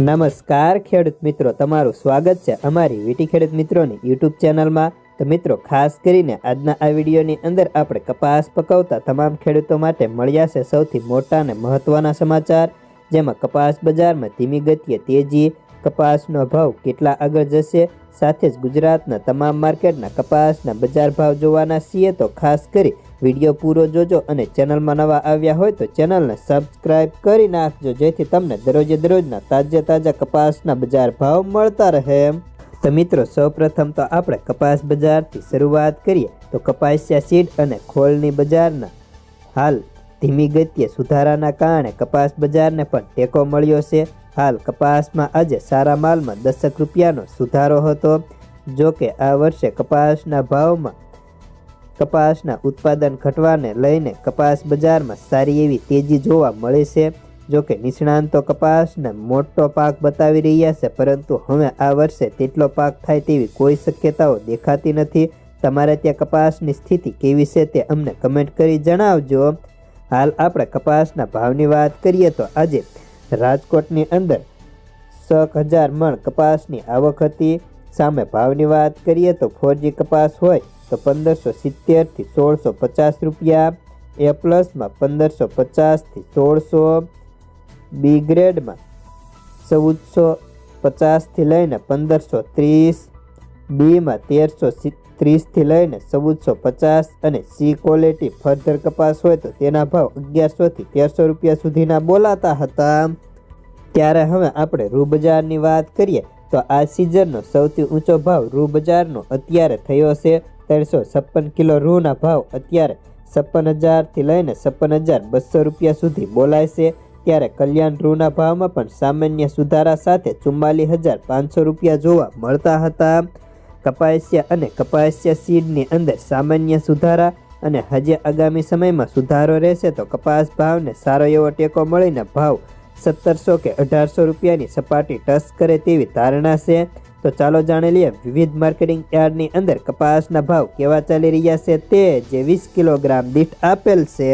નમસ્કાર, ખેડૂત મિત્રો. તમારું સ્વાગત છે અમારી વીટી ખેડૂત મિત્રોની યુટ્યુબ ચેનલમાં. તો મિત્રો, ખાસ કરીને આજના આ વિડીયોની અંદર આપણે કપાસ પકવતા તમામ ખેડૂતો માટે મળ્યા છે સૌથી મોટા અને મહત્ત્વના સમાચાર. જેમાં કપાસ બજારમાં ધીમી ગતિએ તેજી, કપાસનો ભાવ કેટલા આગળ જશે? સાથે જ ગુજરાતના તમામ માર્કેટના કપાસના બજાર ભાવ જોવાના છીએ. તો ખાસ કરી વીડિયો પૂરો જોજો અને ચેનલમાં નવા આવ્યા હોય તો ચેનલને સબસ્ક્રાઇબ કરી નાખજો, જેથી તમને દરરોજે દરરોજના તાજા તાજા કપાસના બજાર ભાવ મળતા રહે. તો મિત્રો, સૌપ્રથમ તો આપણે કપાસ બજારથી શરૂઆત કરીએ. તો કપાસિયા સીડ અને ખોળની બજારના હાલ ધીમી ગતિએ સુધારાના કારણે કપાસ બજારને પણ ટેકો મળ્યો છે. હાલ કપાસમાં આજે સારા માલમાં દસક રૂપિયાનો સુધારો હતો. જો કે આ વર્ષે કપાસના ભાવમાં કપાસના ઉત્પાદન ઘટવાને લઈને કપાસ બજારમાં સારી એવી તેજી જોવા મળે છે. જોકે નિષ્ણાંતો કપાસને મોટો પાક બતાવી રહ્યા છે, પરંતુ હવે આ વર્ષે તેટલો પાક થાય તેવી કોઈ શક્યતાઓ દેખાતી નથી. તમારે ત્યાં કપાસની સ્થિતિ કેવી છે તે અમને કમેન્ટ કરી જણાવજો. હાલ આપણે કપાસના ભાવની વાત કરીએ તો આજે રાજકોટની અંદર છ હજાર મણ કપાસની આવક હતી. સામે ભાવની વાત કરીએ તો ફોરજી કપાસ હોય તો પંદરસો સિત્તેરથી સોળસો પચાસ રૂપિયા, એ પ્લસમાં પંદરસો પચાસથી સોળસો, બી ગ્રેડમાં ચૌદસો પચાસથી લઈને પંદરસો ત્રીસ, બીમાં તેરસો ત્રીસથી લઈને ચૌદસો પચાસ અને સી ક્વોલિટી ફર્ધર કપાસ હોય તો તેના ભાવ અગિયારસોથી તેરસો રૂપિયા સુધીના બોલાતા હતા. ત્યારે હવે આપણે રૂબજારની વાત કરીએ તો આ સિઝનનો સૌથી ઊંચો ભાવ રૂ બજારનો અત્યારે થયો છે. ત્રણસો છપ્પન કિલો રૂના ભાવ અત્યારે છપ્પન હજારથી લઈને છપ્પન હજાર બસો રૂપિયા સુધી બોલાય છે. ત્યારે કલ્યાણ રૂના ભાવમાં પણ સામાન્ય સુધારા સાથે ચુમ્માલીસ હજાર પાંચસો રૂપિયા જોવા મળતા હતા. કપાસિયા અને કપાસિયા સીડની અંદર સામાન્ય સુધારા અને હજી આગામી સમયમાં સુધારો રહેશે તો કપાસ ભાવને સારો એવો ટેકો મળીને ભાવ સત્તરસો કે અઢારસો રૂપિયાની સપાટી ટચ કરે તેવી ધારણા છે. તો ચાલો જાણી લઈએ, વિવિધ માર્કેટિંગ યાર્ડની અંદર કપાસના ભાવ કેવા ચાલી રહ્યા છે તે જે વીસ કિલોગ્રામ દીઠ આપેલ છે.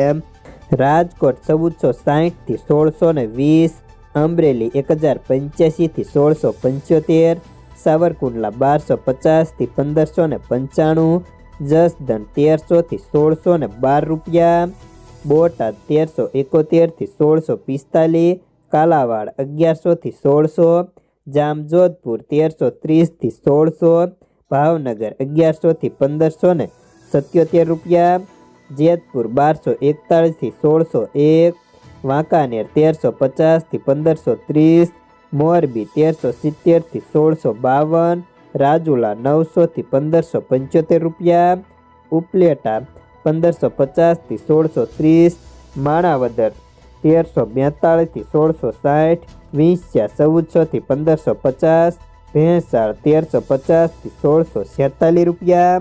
રાજકોટ ચૌદસો સાહીઠથી સોળસો ને વીસ, અમરેલી એક હજાર પંચ્યાસીથી સોળસો પંચોતેર, સાવરકુંડલા બારસો પચાસથી પંદરસો ને પંચાણું, જસદણ તેરસોથી સોળસો ને બાર રૂપિયા, બોટાદ તેરસો એકોતેરથી સોળસો પિસ્તાલીસ, કાલાવાડ અગિયારસોથી સોળસો જામજોધપુર તેરસો ત્રીસથી સોળસો, ભાવનગર અગિયારસોથી પંદરસો ને સત્યોતેર રૂપિયા, જેતપુર બારસો એકતાળીસથી સોળસો એક, વાંકાનેર તેરસો પચાસથી પંદરસો ત્રીસ, મોરબી તેરસો સિત્તેરથી સોળસો બાવન, રાજુલા નવસોથી પંદરસો પંચોતેર રૂપિયા, ઉપલેટા પંદરસો પચાસથી સોળસો ત્રીસ, માણાવદર તેરસો બેતાળીસથી સોળસો સાઠ વીંસ્યા ચૌદસોથી પંદરસો પચાસ ભેંસાળ તેરસો પચાસથી સોળસો છેતાલીસ રૂપિયા.